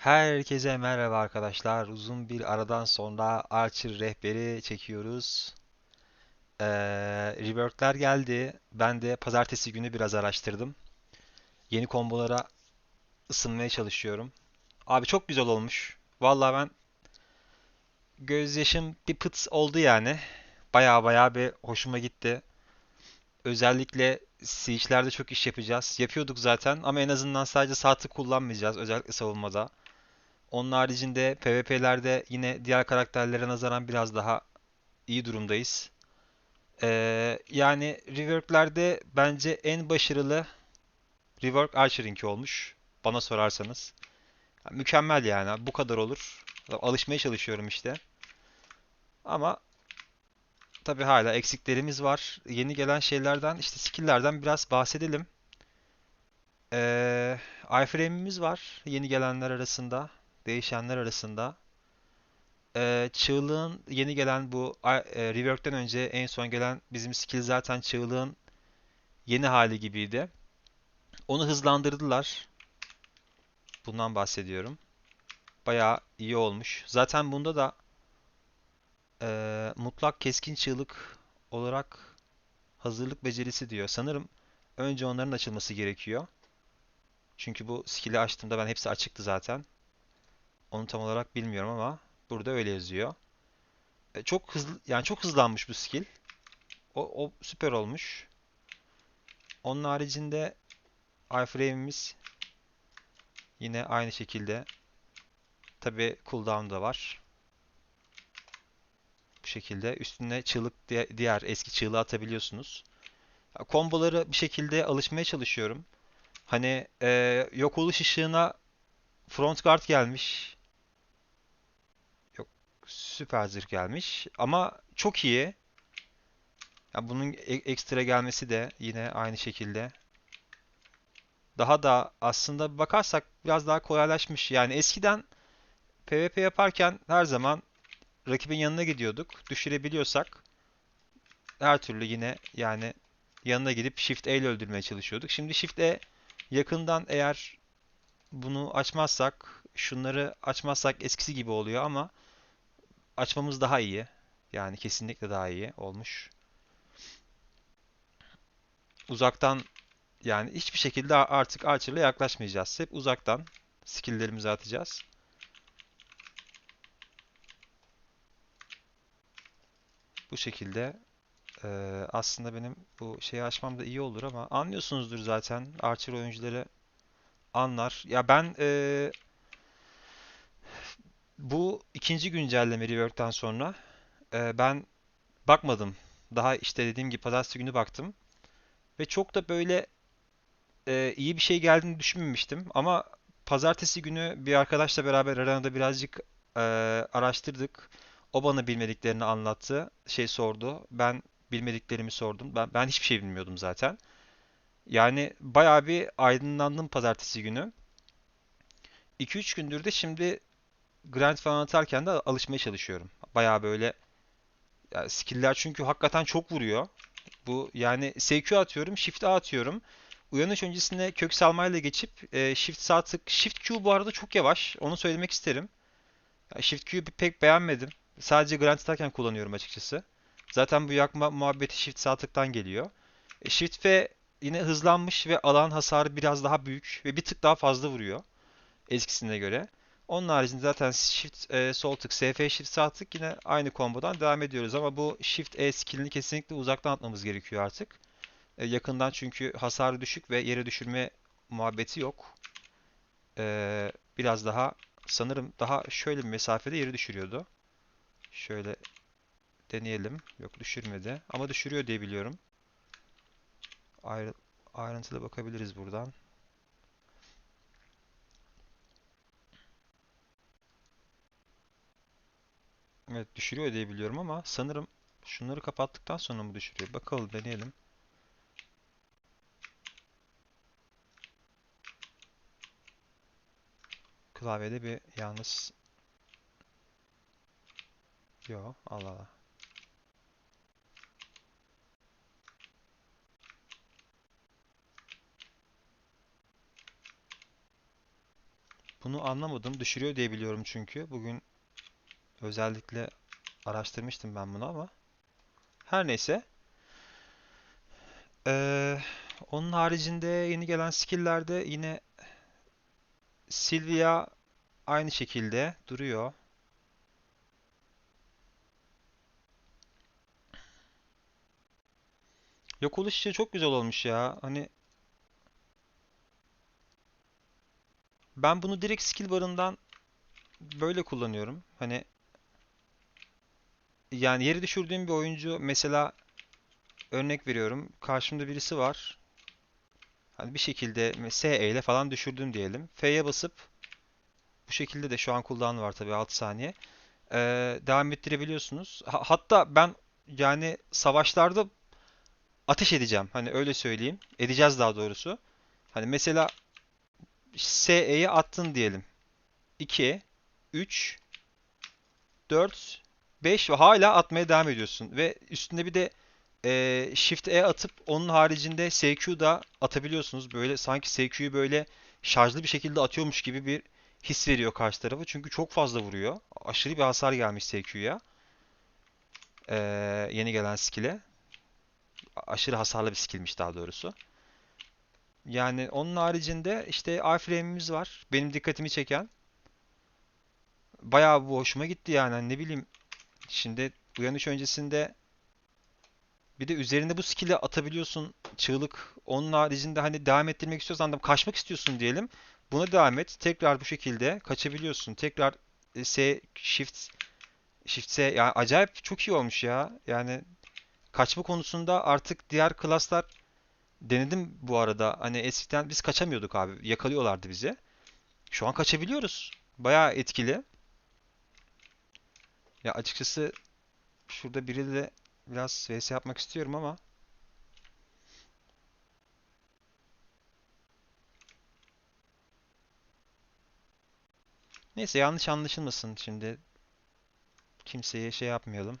Herkese merhaba arkadaşlar. Uzun bir aradan sonra Archer rehberi çekiyoruz. Ee, rework'ler geldi. Ben de pazartesi günü biraz araştırdım. Yeni kombolara ısınmaya çalışıyorum. Abi çok güzel olmuş. Vallahi ben gözyaşım bir pıt oldu yani. Baya baya bir hoşuma gitti. Özellikle Siege'lerde çok iş yapacağız. Yapıyorduk zaten ama en azından sadece saati kullanmayacağız. Özellikle savunmada. Onun haricinde PvP'lerde yine diğer karakterlere nazaran biraz daha iyi durumdayız. Ee, yani rework'lerde bence en başarılı rework Archer'inki olmuş. Bana sorarsanız. Mükemmel yani. Bu kadar olur. Alışmaya çalışıyorum işte. Ama tabii hala eksiklerimiz var. Yeni gelen şeylerden, işte skill'lerden biraz bahsedelim. Ee, iframe'imiz var yeni gelenler arasında, değişenler arasında. Ee, Çığlığın yeni gelen bu e, rework'ten önce en son gelen bizim skill zaten Çığlığın yeni hali gibiydi. Onu hızlandırdılar. Bundan bahsediyorum. Bayağı iyi olmuş. Zaten bunda da e, mutlak keskin çığlık olarak hazırlık becerisi diyor. Sanırım önce onların açılması gerekiyor. Çünkü bu skill'i açtığımda ben hepsi açıktı zaten. Onu tam olarak bilmiyorum ama burada öyle yazıyor. E, çok hızlı yani çok hızlanmış bu skill. O, o süper olmuş. Onun haricinde iframe'imiz yine aynı şekilde. Tabi cooldown da var. Bu şekilde üstüne çığlık diğer eski çığlığı atabiliyorsunuz. Komboları bir şekilde alışmaya çalışıyorum. Hani e, yok oluş ışığına front guard gelmiş. Süper zırh gelmiş. Ama çok iyi. Ya bunun e- ekstra gelmesi de yine aynı şekilde. Daha da aslında bakarsak biraz daha kolaylaşmış. Yani eskiden PvP yaparken her zaman rakibin yanına gidiyorduk. Düşürebiliyorsak her türlü yine yani yanına gidip Shift E ile öldürmeye çalışıyorduk. Şimdi Shift E yakından eğer bunu açmazsak, şunları açmazsak eskisi gibi oluyor ama açmamız daha iyi. Yani kesinlikle daha iyi olmuş. Uzaktan yani hiçbir şekilde artık Archer'la yaklaşmayacağız. Hep uzaktan skill'lerimizi atacağız. Bu şekilde eee, aslında benim bu şeyi açmam da iyi olur ama anlıyorsunuzdur zaten Archer oyuncuları anlar. Ya ben eee, bu ikinci güncelleme rework'ten sonra eee, ben bakmadım. Daha işte dediğim gibi pazartesi günü baktım ve çok da böyle eee, iyi bir şey geldiğini düşünmemiştim ama pazartesi günü bir arkadaşla beraber aranada birazcık eee, araştırdık. O bana bilmediklerini anlattı. Şey sordu. Ben bilmediklerimi sordum. Ben, ben hiçbir şey bilmiyordum zaten. Yani bayağı bir aydınlandım pazartesi günü. 2-3 gündür de şimdi Grand falan atarken de alışmaya çalışıyorum. Bayağı böyle ya skill'ler çünkü hakikaten çok vuruyor. Bu yani SQ atıyorum, Shift A atıyorum. Uyanış öncesine kök salmayla geçip e, Shift sağ tık. Shift Q bu arada çok yavaş. Onu söylemek isterim. Ya Shift Q'yu pek beğenmedim. Sadece Grand atarken kullanıyorum açıkçası. Zaten bu yakma muhabbeti Shift sağ tıktan geliyor. E, Shift F yine hızlanmış ve alan hasarı biraz daha büyük ve bir tık daha fazla vuruyor eskisine göre. Onun haricinde zaten Shift e, sol tık, SF Shift sağ tık yine aynı kombodan devam ediyoruz ama bu Shift E skillini kesinlikle uzaktan atmamız gerekiyor artık. E, yakından çünkü hasarı düşük ve yere düşürme muhabbeti yok. E, biraz daha sanırım daha şöyle bir mesafede yeri düşürüyordu. Şöyle deneyelim. Yok düşürmedi ama düşürüyor diye biliyorum. Ayrı, ayrıntılı bakabiliriz buradan. Evet düşürüyor diye biliyorum ama sanırım şunları kapattıktan sonra mı düşürüyor? Bakalım deneyelim. Klavyede bir yalnız Yo Allah Allah. Bunu anlamadım. Düşürüyor diye biliyorum çünkü. Bugün özellikle araştırmıştım ben bunu ama. Her neyse. Ee, onun haricinde yeni gelen skill'lerde yine Sylvia aynı şekilde duruyor. Yok oluş işi çok güzel olmuş ya. Hani ben bunu direkt skill barından böyle kullanıyorum. Hani yani yeri düşürdüğüm bir oyuncu mesela örnek veriyorum. Karşımda birisi var. Hani bir şekilde SE ile falan düşürdüm diyelim. F'ye basıp bu şekilde de şu an cooldown var tabii 6 saniye. Ee, devam ettirebiliyorsunuz. Ha- hatta ben yani savaşlarda ateş edeceğim. Hani öyle söyleyeyim. Edeceğiz daha doğrusu. Hani mesela SE'ye attın diyelim. 2, 3, 4, 5 ve hala atmaya devam ediyorsun. Ve üstünde bir de e, Shift E atıp onun haricinde SQ da atabiliyorsunuz. Böyle sanki SQ'yu böyle şarjlı bir şekilde atıyormuş gibi bir his veriyor karşı tarafa. Çünkü çok fazla vuruyor. Aşırı bir hasar gelmiş SQ'ya. E, yeni gelen skill'e. Aşırı hasarlı bir skill'miş daha doğrusu. Yani onun haricinde işte iframe'imiz var. Benim dikkatimi çeken. Bayağı bu hoşuma gitti yani. Hani ne bileyim şimdi uyanış öncesinde bir de üzerinde bu skill'i atabiliyorsun. Çığlık. Onun haricinde hani devam ettirmek istiyorsan da kaçmak istiyorsun diyelim. Buna devam et. Tekrar bu şekilde kaçabiliyorsun. Tekrar e, S shift shift S yani acayip çok iyi olmuş ya. Yani kaçma konusunda artık diğer klaslar denedim bu arada. Hani eskiden biz kaçamıyorduk abi. Yakalıyorlardı bizi. Şu an kaçabiliyoruz. Bayağı etkili. Ya açıkçası şurada biriyle biraz vs yapmak istiyorum ama neyse yanlış anlaşılmasın şimdi kimseye şey yapmayalım.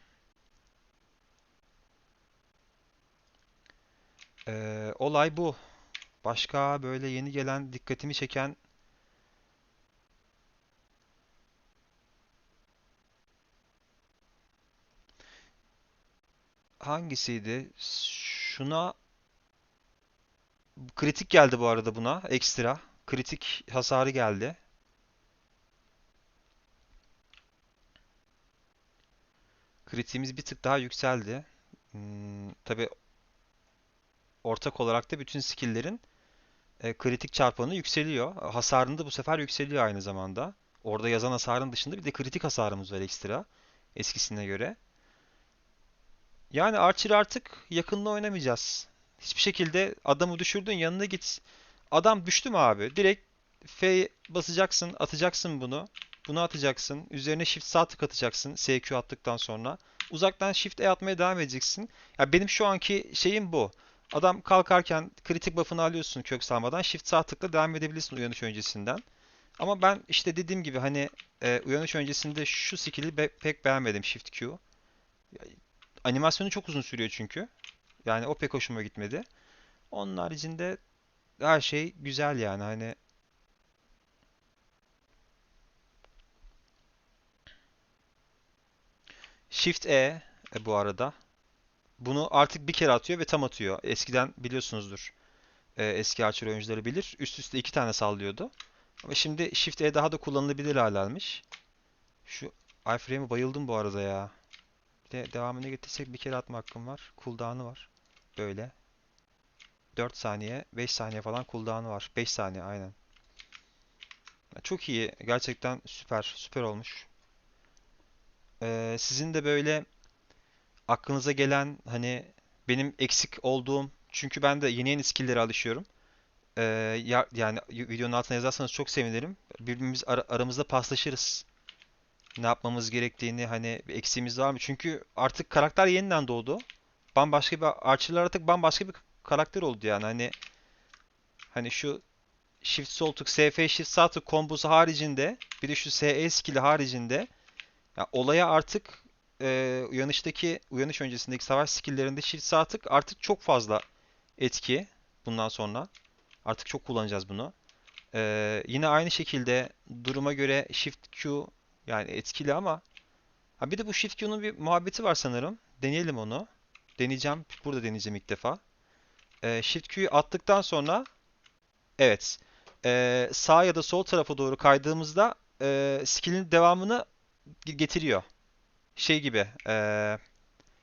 Ee, olay bu. Başka böyle yeni gelen dikkatimi çeken hangisiydi? Şuna kritik geldi bu arada buna ekstra. Kritik hasarı geldi. Kritiğimiz bir tık daha yükseldi. Hmm, tabii ortak olarak da bütün skill'lerin e, kritik çarpanı yükseliyor. Hasarın da bu sefer yükseliyor aynı zamanda. Orada yazan hasarın dışında bir de kritik hasarımız var ekstra eskisine göre. Yani Archer artık yakında oynamayacağız. Hiçbir şekilde adamı düşürdün yanına git. Adam düştü mü abi? Direkt F basacaksın, atacaksın bunu. Bunu atacaksın. Üzerine Shift sağ tık atacaksın SQ attıktan sonra. Uzaktan Shift E atmaya devam edeceksin. Ya benim şu anki şeyim bu. Adam kalkarken kritik buff'ını alıyorsun kök salmadan. Shift sağ tıkla devam edebilirsin uyanış öncesinden. Ama ben işte dediğim gibi hani e, uyanış öncesinde şu skill'i pek beğenmedim Shift Q. Animasyonu çok uzun sürüyor çünkü. Yani o pek hoşuma gitmedi. Onun haricinde her şey güzel yani hani Shift E, e bu arada. Bunu artık bir kere atıyor ve tam atıyor. Eskiden biliyorsunuzdur. e, eski Archer oyuncuları bilir. Üst üste iki tane sallıyordu. Ama şimdi Shift E daha da kullanılabilir hale almış. Şu iframe'e bayıldım bu arada ya. De devamını getirsek bir kere atma hakkım var. Cooldown'u var. Böyle. 4 saniye, 5 saniye falan cooldown'u var. 5 saniye aynen. Çok iyi. Gerçekten süper. Süper olmuş. Ee, sizin de böyle aklınıza gelen hani benim eksik olduğum çünkü ben de yeni yeni skill'lere alışıyorum. Ee, ya- yani videonun altına yazarsanız çok sevinirim. Birbirimiz ara- aramızda paslaşırız. Ne yapmamız gerektiğini hani eksiğimiz var mı? Çünkü artık karakter yeniden doğdu. Bambaşka bir Archer'lar artık bambaşka bir karakter oldu yani. Hani hani şu Shift sol tık, SF Shift sağ tık kombosu haricinde bir de şu SE skill'i haricinde ya olaya artık e, uyanıştaki uyanış öncesindeki savaş skill'lerinde Shift sağ tık artık çok fazla etki bundan sonra. Artık çok kullanacağız bunu. Ee, yine aynı şekilde duruma göre Shift Q yani etkili ama ha bir de bu Shift Q'nun bir muhabbeti var sanırım. Deneyelim onu. Deneyeceğim. Burada deneyeceğim ilk defa. Ee, Shift Q'yu attıktan sonra evet ee, sağ ya da sol tarafa doğru kaydığımızda ee, skill'in devamını getiriyor. Şey gibi ee,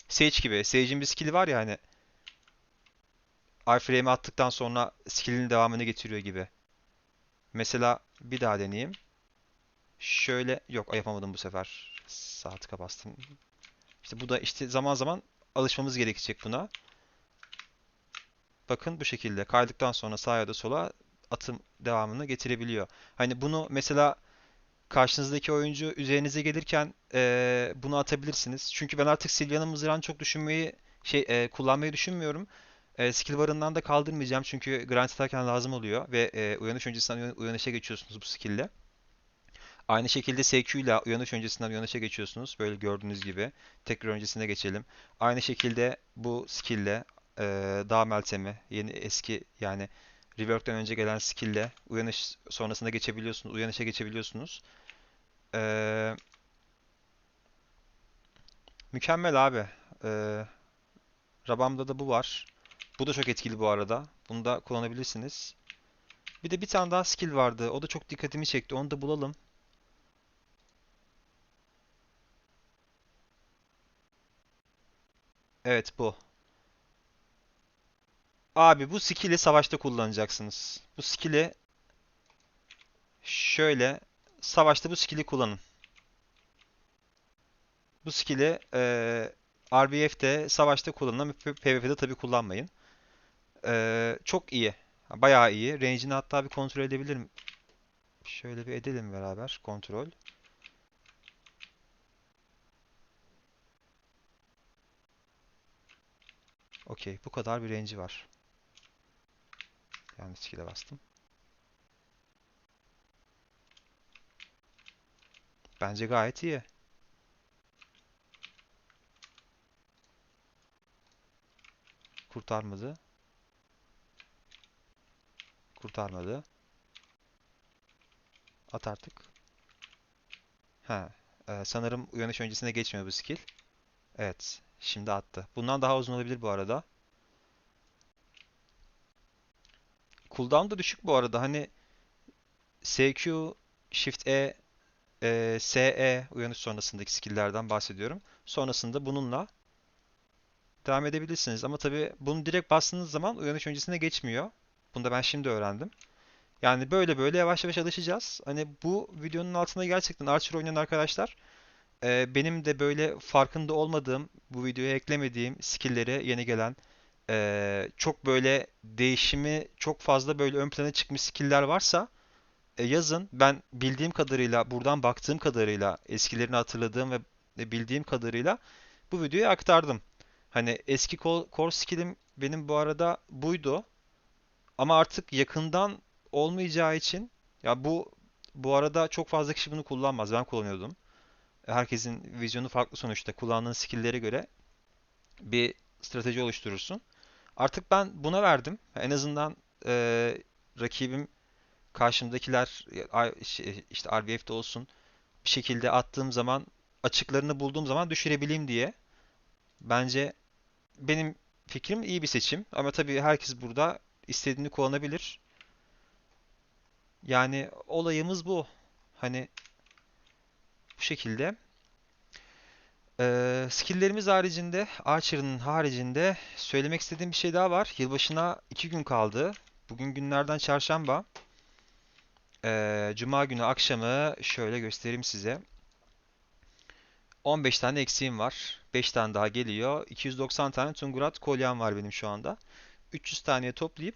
Sage gibi. Sage'in bir skill'i var ya hani iframe'i attıktan sonra skill'in devamını getiriyor gibi. Mesela bir daha deneyeyim. Şöyle yok yapamadım bu sefer. Sağ bastım. İşte bu da işte zaman zaman alışmamız gerekecek buna. Bakın bu şekilde kaydıktan sonra sağa ya da sola atım devamını getirebiliyor. Hani bunu mesela karşınızdaki oyuncu üzerinize gelirken eee, bunu atabilirsiniz. Çünkü ben artık Sylvia'nın mızrağını çok düşünmeyi şey eee, kullanmayı düşünmüyorum. Eee skill barından da kaldırmayacağım çünkü grind atarken lazım oluyor ve eee, uyanış öncesinden uyan- uyanışa geçiyorsunuz bu skill'le. Aynı şekilde SQ ile uyanış öncesinden uyanışa geçiyorsunuz. Böyle gördüğünüz gibi. Tekrar öncesine geçelim. Aynı şekilde bu skill ile eee dağ meltemi yeni eski yani rework'ten önce gelen skill ile uyanış sonrasında geçebiliyorsunuz. Uyanışa geçebiliyorsunuz. Eee, mükemmel abi. Eee Rabam'da da bu var. Bu da çok etkili bu arada. Bunu da kullanabilirsiniz. Bir de bir tane daha skill vardı. O da çok dikkatimi çekti. Onu da bulalım. Evet bu. Abi bu skill'i savaşta kullanacaksınız. Bu skill'i şöyle savaşta bu skill'i kullanın. Bu skill'i eee RBF'de savaşta kullanın PvP'de tabii kullanmayın. Eee, çok iyi. Bayağı iyi. Range'ini hatta bir kontrol edebilirim. Şöyle bir edelim beraber kontrol. Okey, bu kadar bir range'i var. Yanlış skill'e bastım. Bence gayet iyi. Kurtarmadı. Kurtarmadı. At artık. Ha, e, sanırım uyanış öncesine geçmiyor bu skill. Evet, şimdi attı. Bundan daha uzun olabilir bu arada. Cooldown da düşük bu arada. Hani SQ, Shift E, e, SE uyanış sonrasındaki skill'lerden bahsediyorum. Sonrasında bununla devam edebilirsiniz. Ama tabii bunu direkt bastığınız zaman uyanış öncesine geçmiyor. Bunu da ben şimdi öğrendim. Yani böyle böyle yavaş yavaş alışacağız. Hani bu videonun altına gerçekten Archer oynayan arkadaşlar e, benim de böyle farkında olmadığım, bu videoya eklemediğim skill'leri yeni gelen e, çok böyle değişimi çok fazla böyle ön plana çıkmış skill'ler varsa e, yazın. Ben bildiğim kadarıyla, buradan baktığım kadarıyla, eskilerini hatırladığım ve bildiğim kadarıyla bu videoyu aktardım. Hani eski core skill'im benim bu arada buydu. Ama artık yakından olmayacağı için ya bu bu arada çok fazla kişi bunu kullanmaz. Ben kullanıyordum. Herkesin vizyonu farklı sonuçta. Kullandığın skill'lere göre bir strateji oluşturursun. Artık ben buna verdim. En azından e, rakibim karşımdakiler şey, işte RBF'de olsun bir şekilde attığım zaman açıklarını bulduğum zaman düşürebileyim diye. Bence benim fikrim iyi bir seçim. Ama tabii herkes burada istediğini kullanabilir. Yani olayımız bu. Hani bu şekilde. Ee, skill'lerimiz haricinde, Archer'ın haricinde söylemek istediğim bir şey daha var. Yılbaşına 2 gün kaldı. Bugün günlerden çarşamba. Ee, Cuma günü akşamı şöyle göstereyim size. 15 tane eksiğim var. 5 tane daha geliyor. 290 tane Tungurat kolyem var benim şu anda. 300 taneye toplayıp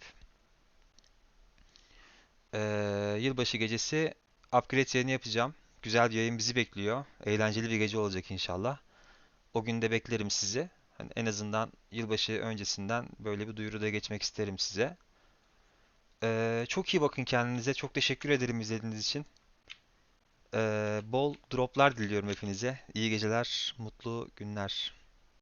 Ee, yılbaşı gecesi upgrade yayını yapacağım. Güzel bir yayın bizi bekliyor. Eğlenceli bir gece olacak inşallah. O gün de beklerim sizi. Hani en azından yılbaşı öncesinden böyle bir duyuru da geçmek isterim size. Ee, çok iyi bakın kendinize. Çok teşekkür ederim izlediğiniz için. Ee, bol droplar diliyorum hepinize. İyi geceler, mutlu günler.